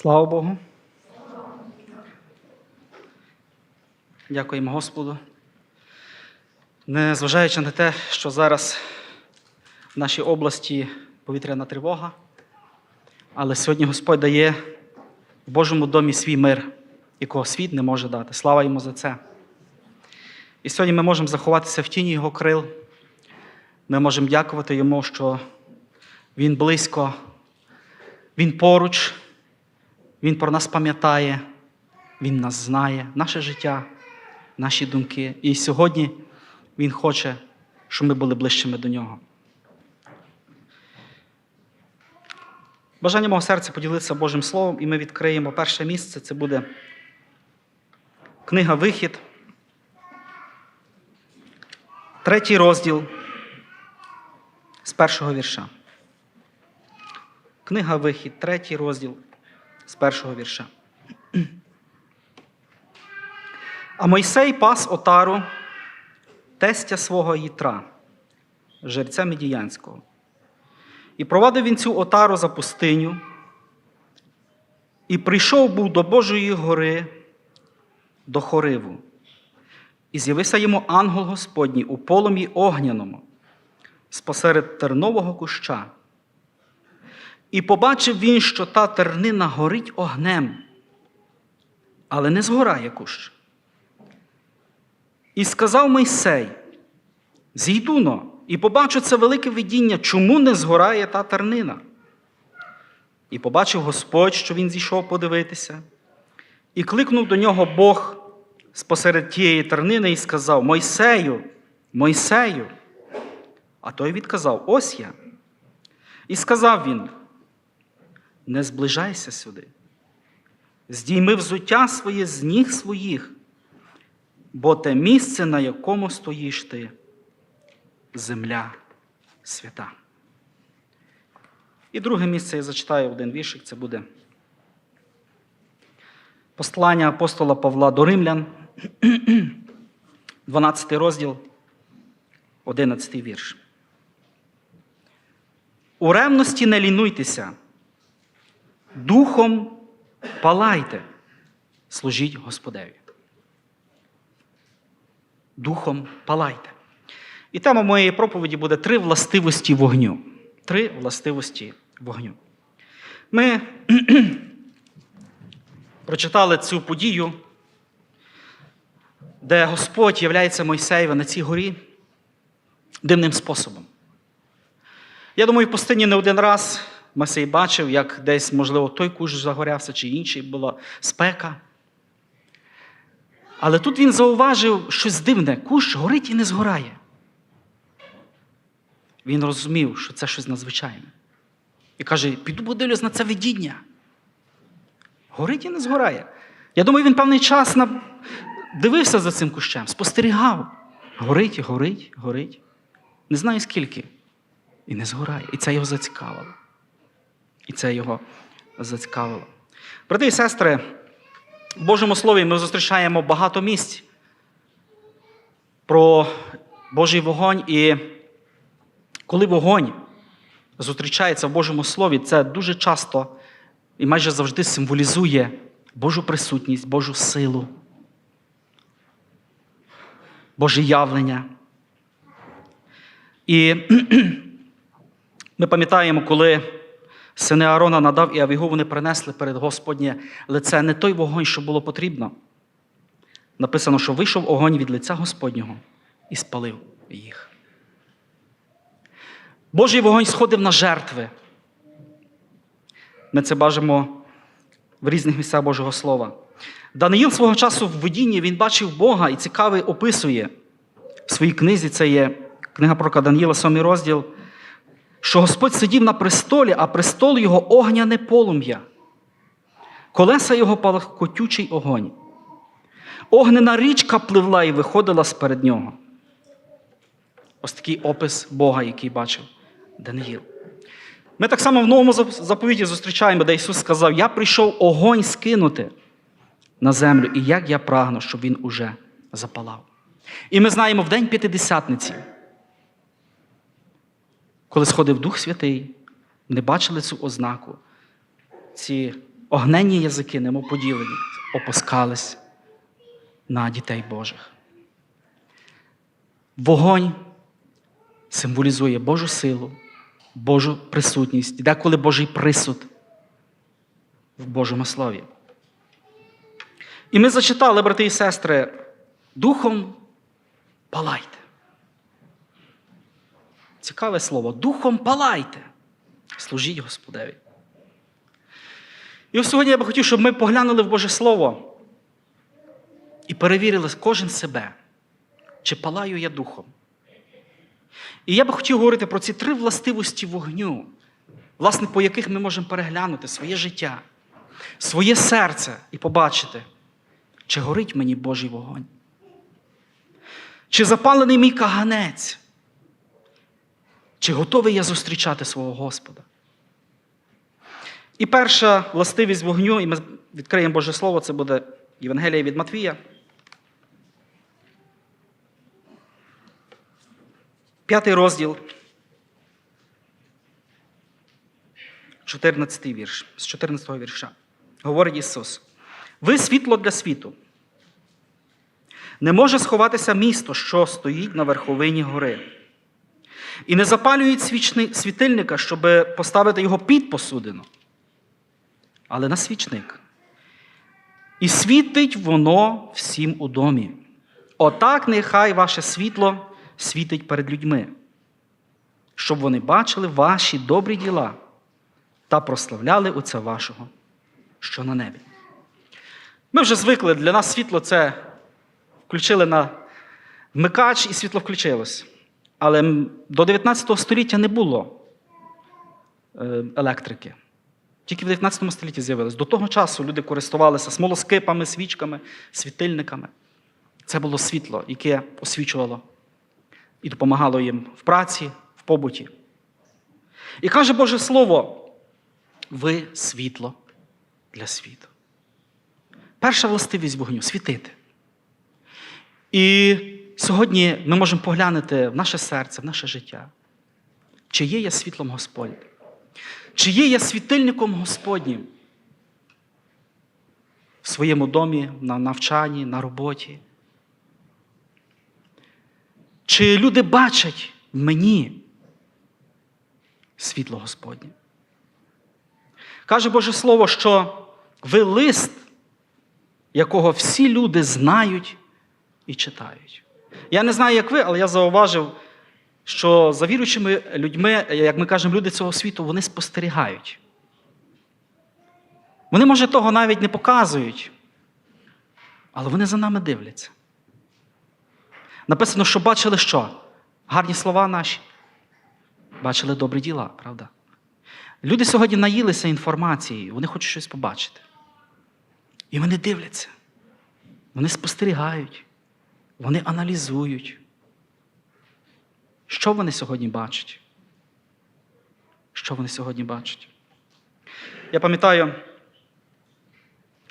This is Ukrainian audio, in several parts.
Слава Богу. Дякуємо Господу. Незважаючи на те, що зараз в нашій області повітряна тривога, але сьогодні Господь дає в Божому домі свій мир, якого світ не може дати. Слава йому за це. І сьогодні ми можемо заховатися в тіні Його крил. Ми можемо дякувати Йому, що Він близько, Він поруч, Він про нас пам'ятає, Він нас знає, наше життя, наші думки. І сьогодні Він хоче, щоб ми були ближчими до Нього. Бажання мого серця поділитися Божим Словом, і ми відкриємо перше місце. Це буде книга Вихід, третій розділ з першого вірша. Книга Вихід, третій розділ з першого вірша. А Мойсей пас отару тестя свого Їтра, жерця Медіянського. І провадив він цю отару за пустиню, і прийшов був до Божої гори, до Хориву. І з'явився йому ангел Господній у полум'ї огняному, спосеред тернового куща. І побачив він, що та тернина горить огнем, але не згорає кущ. І сказав Мойсей: Зійду но, і побачу це велике видіння, чому не згорає та тернина. І побачив Господь, що він зійшов подивитися, і кликнув до нього Бог спосеред тієї тернини і сказав: Мойсею, Мойсею. А той відказав: Ось я. І сказав він: Не зближайся сюди, здійми взуття своє з ніг своїх, бо те місце, на якому стоїш ти, земля свята. І друге місце я зачитаю один віршик, це буде послання апостола Павла до Римлян, 12 розділ, 11 вірш. У ревності не лінуйтеся, духом палайте, служіть Господеві. Духом палайте. І тема моєї проповіді буде три властивості вогню. Три властивості вогню. Ми прочитали цю подію, де Господь являється Мойсеєве на цій горі дивним способом. Я думаю, в пустині не один раз Мойсей бачив, як десь, можливо, той кущ загорявся, чи інший була спека. Але тут він зауважив щось дивне: кущ горить і не згорає. Він розумів, що це щось надзвичайне. І каже: піду подивлюсь на це видіння. Горить і не згорає. Я думаю, він певний час дивився за цим кущем, спостерігав. Горить, горить, горить. Не знаю скільки. І не згорає. І це його зацікавило. І це його зацікавило. Брати і сестри, в Божому Слові ми зустрічаємо багато місць про Божий вогонь. І коли вогонь зустрічається в Божому Слові, це дуже часто і майже завжди символізує Божу присутність, Божу силу, Боже явлення. І ми пам'ятаємо, коли сини Аарона надав і Авігу, вони принесли перед Господнє лице не той вогонь, що було потрібно. Написано, що вийшов огонь від лиця Господнього і спалив їх. Божий вогонь сходив на жертви. Ми це бачимо в різних місцях Божого Слова. Даниїл свого часу в видінні він бачив Бога і цікавий описує в своїй книзі, це є книга пророка Даниїла, 7 розділ, що Господь сидів на престолі, а престол його огняне полум'я, колеса його палахкотючий огонь. Огнена річка пливла і виходила сперед нього. Ось такий опис Бога, який бачив Даниїл. Ми так само в новому заповіті зустрічаємо, де Ісус сказав: Я прийшов огонь скинути на землю, і як я прагну, щоб він уже запалав. І ми знаємо в День П'ятидесятниці, коли сходив Дух Святий, не бачили цю ознаку, ці огненні язики, немов поділені, опускались на дітей Божих. Вогонь символізує Божу силу, Божу присутність, деколи Божий присуд в Божому Слові. І ми зачитали, брати і сестри, духом палайте. Цікаве слово. Духом палайте. Служіть Господеві. І ось сьогодні я би хотів, щоб ми поглянули в Боже Слово і перевірили кожен себе, чи палаю я духом. І я би хотів говорити про ці три властивості вогню, власне, по яких ми можемо переглянути своє життя, своє серце і побачити, чи горить мені Божий вогонь. Чи запалений мій каганець? Чи готовий я зустрічати свого Господа? І перша властивість вогню, і ми відкриємо Боже Слово, це буде Євангелія від Матвія. П'ятий розділ. 14 вірш. З 14 вірша. Говорить Ісус. Ви світло для світу. Не може сховатися місто, що стоїть на верховині гори. І не запалюють свічни, світильника, щоб поставити його під посудину, але на свічник. І світить воно всім у домі. Отак нехай ваше світло світить перед людьми, щоб вони бачили ваші добрі діла та прославляли Отця вашого, що на небі. Ми вже звикли, для нас світло це включили на вмикач і світло включилось. Але до 19 століття не було е, електрики. Тільки в 19 столітті з'явилось. До того часу люди користувалися смолоскипами, свічками, світильниками. Це було світло, яке освічувало і допомагало їм в праці, в побуті. І каже Боже Слово: ви світло для світу. Перша властивість вогню світити. І сьогодні ми можемо поглянути в наше серце, в наше життя. Чи є я світлом Господнім? Чи є я світильником Господнім в своєму домі, на навчанні, на роботі? Чи люди бачать в мені світло Господнє? Каже Боже Слово, що ви лист, якого всі люди знають і читають. Я не знаю, як ви, але я зауважив, що за віруючими людьми, як ми кажемо, люди цього світу, вони спостерігають. Вони, може, того навіть не показують, але вони за нами дивляться. Написано, що бачили що? Гарні слова наші. Бачили добрі діла, правда? Люди сьогодні наїлися інформацією, вони хочуть щось побачити. І вони дивляться, вони спостерігають, вони аналізують. Що вони сьогодні бачать? Що вони сьогодні бачать? Я пам'ятаю,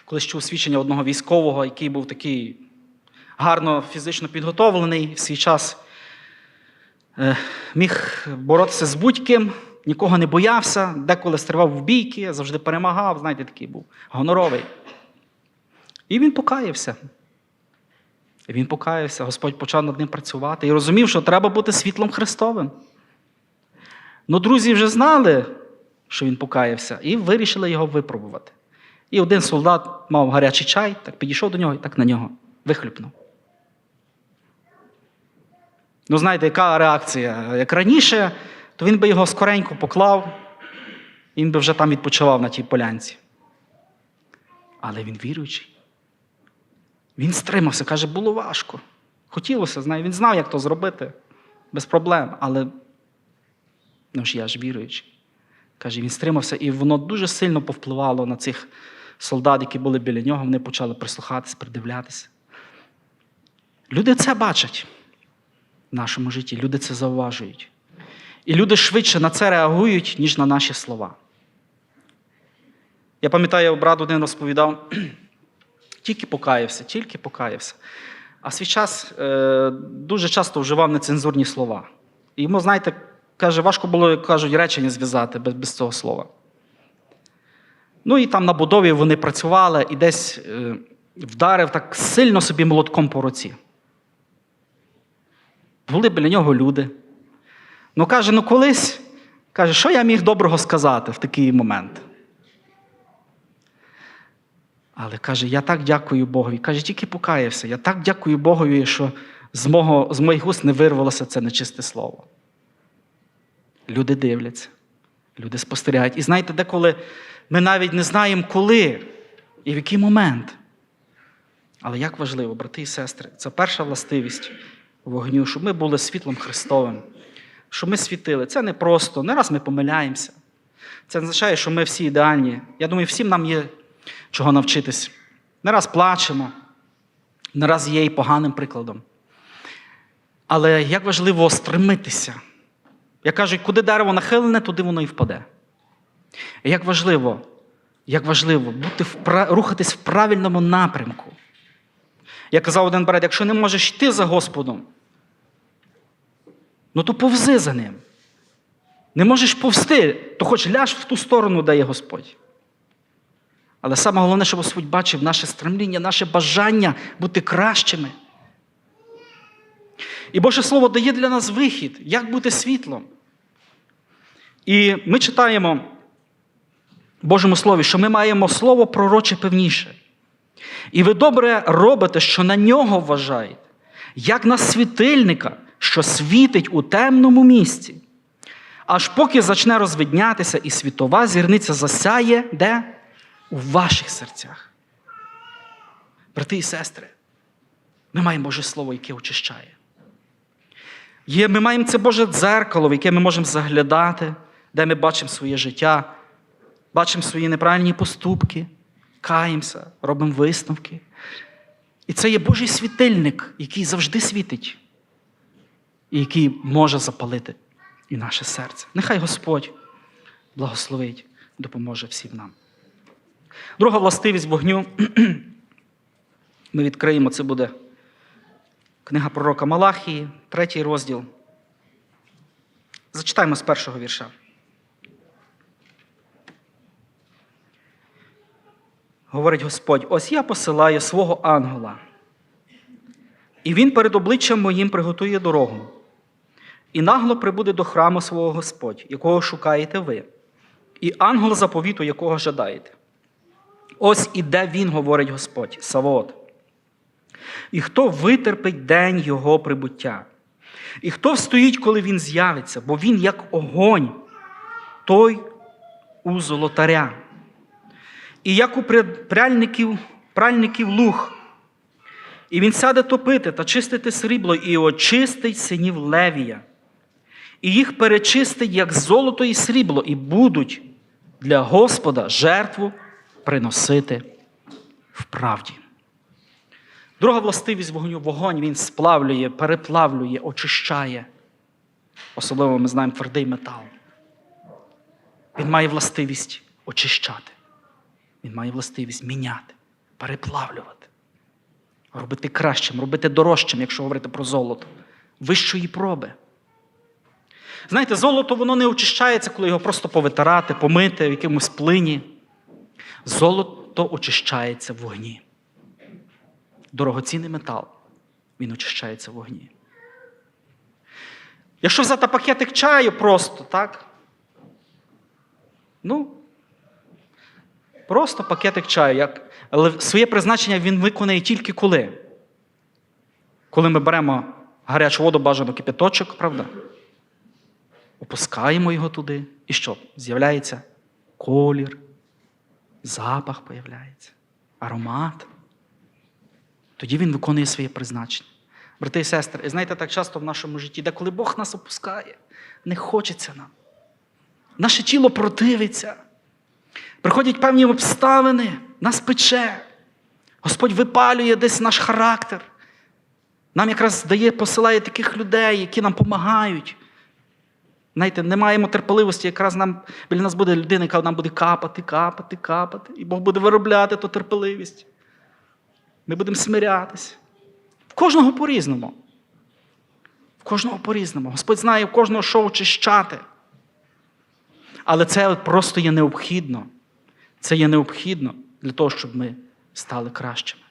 колись чув свідчення одного військового, який був такий гарно фізично підготовлений в свій час, е, міг боротися з будь-ким, нікого не боявся, деколи стрибав в бійки, завжди перемагав, знаєте, такий був гоноровий. І він покаявся. Він покаявся, Господь почав над ним працювати і розумів, що треба бути світлом Христовим. Ну, друзі вже знали, що він покаявся, і вирішили його випробувати. І один солдат мав гарячий чай, так підійшов до нього і так на нього вихлюпнув. Ну, знаєте, яка реакція? Як раніше, то він би його скоренько поклав, він би вже там відпочивав на тій полянці. Але він віруючий. Він стримався, каже, було важко. Хотілося, знає, він знав, як то зробити, без проблем. Але ну ж я ж віруючий. Каже, він стримався, і воно дуже сильно повпливало на цих солдат, які були біля нього, вони почали прислухатися, придивлятися. Люди це бачать в нашому житті, люди це зауважують. І люди швидше на це реагують, ніж на наші слова. Я пам'ятаю, брат один розповідав, тільки покаявся, тільки покаявся. А свій час е, дуже часто вживав нецензурні слова. І йому, знаєте, каже, важко було, як кажуть, речення зв'язати без, без цього слова. Ну і там на будові вони працювали і десь е, вдарив так сильно собі молотком по руці. Були біля нього люди. Ну, каже, ну колись, каже, що я міг доброго сказати в такий момент? Але каже, я так дякую Богові. Каже, тільки покаявся. Я так дякую Богові, що з, мого, з моїх уст не вирвалося це нечисте слово. Люди дивляться, люди спостерігають. І знаєте, деколи ми навіть не знаємо, коли і в який момент. Але як важливо, брати і сестри, це перша властивість вогню, щоб ми були світлом Христовим, щоб ми світили. Це не просто, не раз ми помиляємося. Це означає, що ми всі ідеальні. Я думаю, всім нам є чого навчитись. Не раз плачемо, не раз є і поганим прикладом. Але як важливо стремитися. Як кажуть, куди дерево нахилене, туди воно і впаде. Як важливо, як важливо бути впра... рухатись в правильному напрямку. Як казав один брат, якщо не можеш йти за Господом, ну то повзи за ним. Не можеш повсти, то хоч ляж в ту сторону, де є Господь. Але саме головне, щоб Господь бачив наше стремління, наше бажання бути кращими. І Боже Слово дає для нас вихід, як бути світлом. І ми читаємо в Божому Слові, що ми маємо слово пророче певніше. І ви добре робите, що на нього вважаєте, як на світильника, що світить у темному місці. Аж поки зачне розвиднятися, і світова зірниця засяє де? У ваших серцях. Брати і сестри, ми маємо Боже Слово, яке очищає. Є, Ми маємо це Боже дзеркало, в яке ми можемо заглядати, де ми бачимо своє життя, бачимо свої неправильні поступки, каємося, робимо висновки. І це є Божий світильник, який завжди світить, і який може запалити і наше серце. Нехай Господь благословить, допоможе всім нам. Друга властивість вогню. Ми відкриємо, це буде книга пророка Малахії, третій розділ. Зачитаємо з першого вірша. Говорить Господь: ось я посилаю свого ангела, і він перед обличчям моїм приготує дорогу, і нагло прибуде до храму свого Господь, якого шукаєте ви, і ангел заповіту, якого жадаєте. Ось іде він, говорить Господь, Савод. І хто витерпить день Його прибуття? І хто встоїть, коли він з'явиться, бо він як огонь, той у золотаря. І як у пряльників, пральників луг. І він сяде топити та чистити срібло, і очистить синів Левія. І їх перечистить, як золото і срібло, і будуть для Господа жертву приносити в правді. Друга властивість вогню вогонь він сплавлює, переплавлює, очищає. Особливо ми знаємо твердий метал. Він має властивість очищати. Він має властивість міняти, переплавлювати, робити кращим, робити дорожчим, якщо говорити про золото, вищої проби. Знаєте, золото воно не очищається, коли його просто повитирати, помити в якомусь плині. Золото очищається в вогні. Дорогоцінний метал, він очищається в вогні. Якщо взяти пакетик чаю просто, так? Ну, просто пакетик чаю. Як... Але своє призначення він виконує тільки коли. Коли ми беремо гарячу воду, бажано кипяточок, правда? Опускаємо його туди. І що? З'являється колір, запах появляється, аромат. Тоді він виконує своє призначення. Брати і сестри, і знаєте, так часто в нашому житті, де коли Бог нас опускає, не хочеться нам. Наше тіло противиться. Приходять певні обставини, нас пече. Господь випалює десь наш характер. Нам якраз дає, посилає таких людей, які нам допомагають. Знаєте, не маємо терпеливості, якраз нам, біля нас буде людина, яка нам буде капати, капати, капати. І Бог буде виробляти ту терпеливість. Ми будемо смирятися. В кожного по-різному. В кожного по-різному. Господь знає в кожного, що очищати. Але це просто є необхідно Це є необхідно для того, щоб ми стали кращими.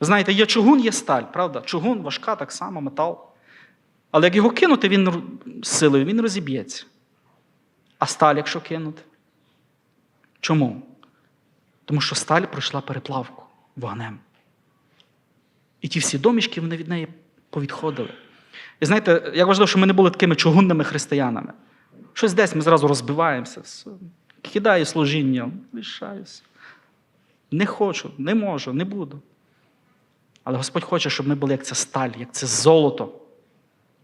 Ви знаєте, є чугун, є сталь, правда? Чугун важка, так само, метал. Але як його кинути, він силою, він розіб'ється. А сталь, якщо кинути? Чому? Тому що сталь пройшла переплавку вогнем. І ті всі домішки, вони від неї повідходили. І знаєте, як важливо, що ми не були такими чугунними християнами. Щось десь ми зразу розбиваємося, кидаю служіння, лишаюся. Не хочу, не можу, не буду. Але Господь хоче, щоб ми були як ця сталь, як це золото,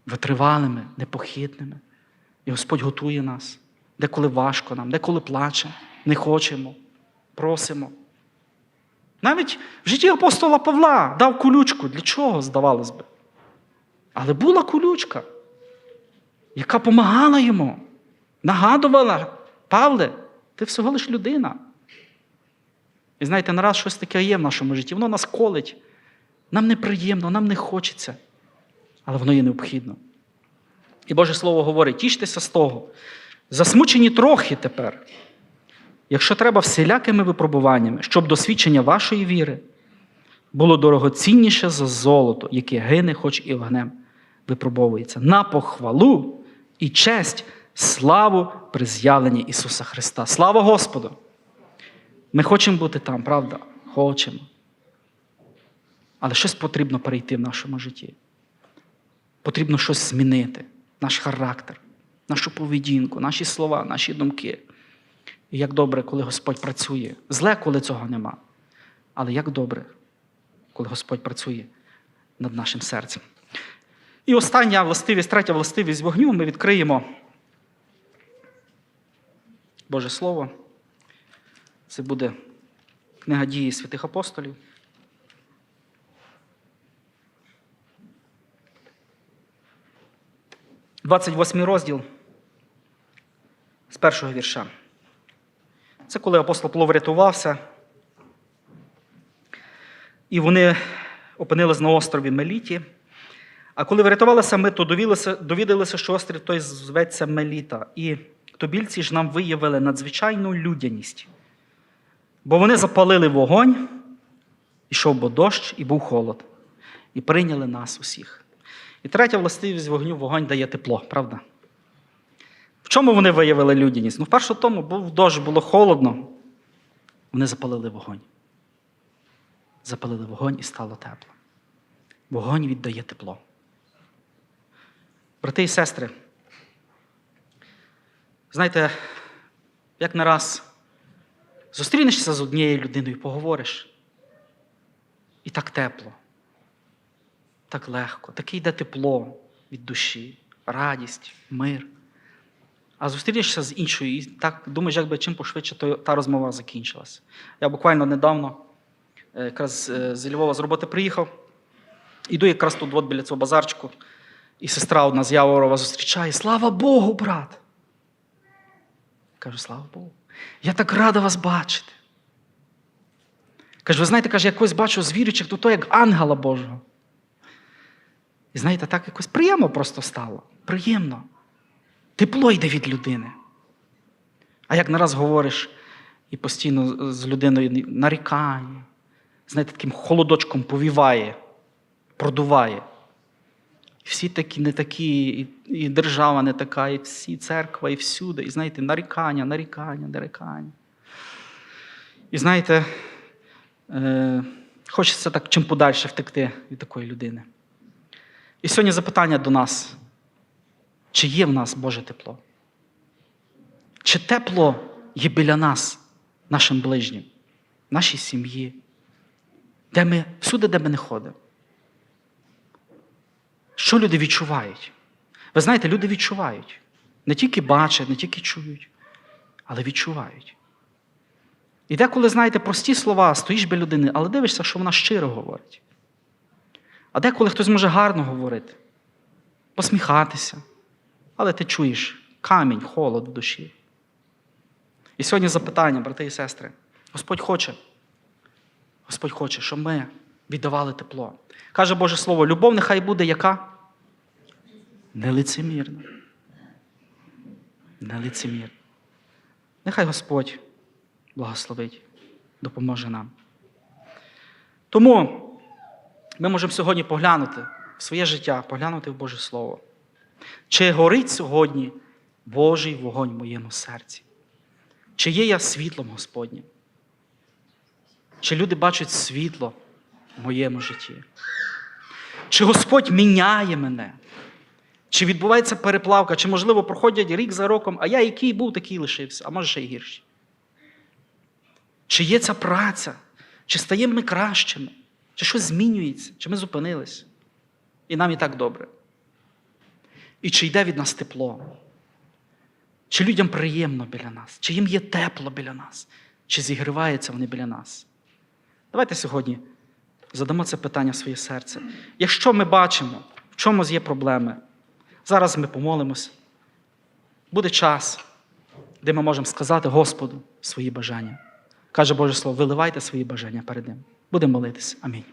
витривалими, непохитними. І Господь готує нас. Деколи важко нам, деколи плаче, не хочемо, просимо. Навіть в житті апостола Павла дав колючку. Для чого, здавалось би? Але була колючка, яка помагала йому, нагадувала, Павле, ти всього лиш людина. І знаєте, нараз щось таке є в нашому житті, воно нас колить. Нам неприємно, нам не хочеться, але воно є необхідно. І Боже Слово говорить: тіштеся з того. Засмучені трохи тепер, якщо треба всілякими випробуваннями, щоб досвідчення вашої віри було дорогоцінніше за золото, яке гине, хоч і вогнем випробовується, на похвалу і честь, славу при з'явленні Ісуса Христа. Слава Господу! Ми хочемо бути там, правда? Хочемо. Але щось потрібно перейти в нашому житті. Потрібно щось змінити, наш характер, нашу поведінку, наші слова, наші думки. І як добре, коли Господь працює. Зле, коли цього нема. Але як добре, коли Господь працює над нашим серцем. І остання властивість, третя властивість вогню ми відкриємо Боже Слово. Це буде книга дії святих апостолів. Двадцять восьмий розділ з першого вірша. Це коли апостол Павло врятувався, і вони опинились на острові Меліті. А коли врятувалися ми, то довідалися, що острів той зветься Меліта. І тобільці ж нам виявили надзвичайну людяність. Бо вони запалили вогонь, ішов бо дощ, і був холод. І прийняли нас усіх. І третя властивість вогню вогонь дає тепло, правда? В чому вони виявили людяність? Ну, вперше тому, був дощ, було холодно. Вони запалили вогонь. Запалили вогонь і стало тепло. Вогонь віддає тепло. Брати і сестри, знаєте, як не раз зустрінешся з однією людиною, поговориш, і так тепло, так легко, таке йде тепло від душі, радість, мир. А зустрінешся з іншою, і так думаєш, як би чим пошвидше то- та розмова закінчилася. Я буквально недавно е, якраз е, з Львова з роботи приїхав, іду якраз тут от біля цього базарчику, і сестра одна з Яворова зустрічає. Слава Богу, брат! Кажу, слава Богу. Я так рада вас бачити. Каже, ви знаєте, каже, я якось бачу з віруючих, то то як ангела Божого. І знаєте, так якось приємно просто стало. Приємно. Тепло йде від людини. А як нараз говориш і постійно з людиною нарікає, знаєте, таким холодочком повіває, продуває. Всі такі не такі, і, і держава не така, і всі церква, і всюди. І знаєте, нарікання, нарікання, нарікання. І знаєте, е, хочеться так чим подальше втекти від такої людини. І сьогодні запитання до нас: чи є в нас Боже тепло? Чи тепло є біля нас, нашим ближнім, нашій сім'ї, де ми, всюди, де ми не ходимо? Що люди відчувають? Ви знаєте, люди відчувають. Не тільки бачать, не тільки чують, але відчувають. І деколи, знаєте, прості слова, стоїш біля людини, але дивишся, що вона щиро говорить. А деколи хтось може гарно говорити, посміхатися, але ти чуєш камінь, холод в душі. І сьогодні запитання, брати і сестри, Господь хоче, Господь хоче, щоб ми віддавали тепло. Каже Боже Слово, любов нехай буде яка? Нелицемірна. Нелицемірна. Нехай Господь благословить, допоможе нам. Тому ми можемо сьогодні поглянути в своє життя, поглянути в Боже Слово. Чи горить сьогодні Божий вогонь в моєму серці? Чи є я світлом Господнім? Чи люди бачать світло в моєму житті? Чи Господь міняє мене? Чи відбувається переплавка, чи, можливо, проходять рік за роком, а я який був, такий лишився, а може ще й гірший. Чи є ця праця? Чи стаємо ми кращими? Чи щось змінюється? Чи ми зупинились? І нам і так добре. І чи йде від нас тепло? Чи людям приємно біля нас? Чи їм є тепло біля нас? Чи зігріваються вони біля нас? Давайте сьогодні задамо це питання в своє серце. Якщо ми бачимо, в чому є проблеми, зараз ми помолимося. Буде час, де ми можемо сказати Господу свої бажання. Каже Боже Слово, виливайте свої бажання перед Ним. Будемо молитися. Амінь.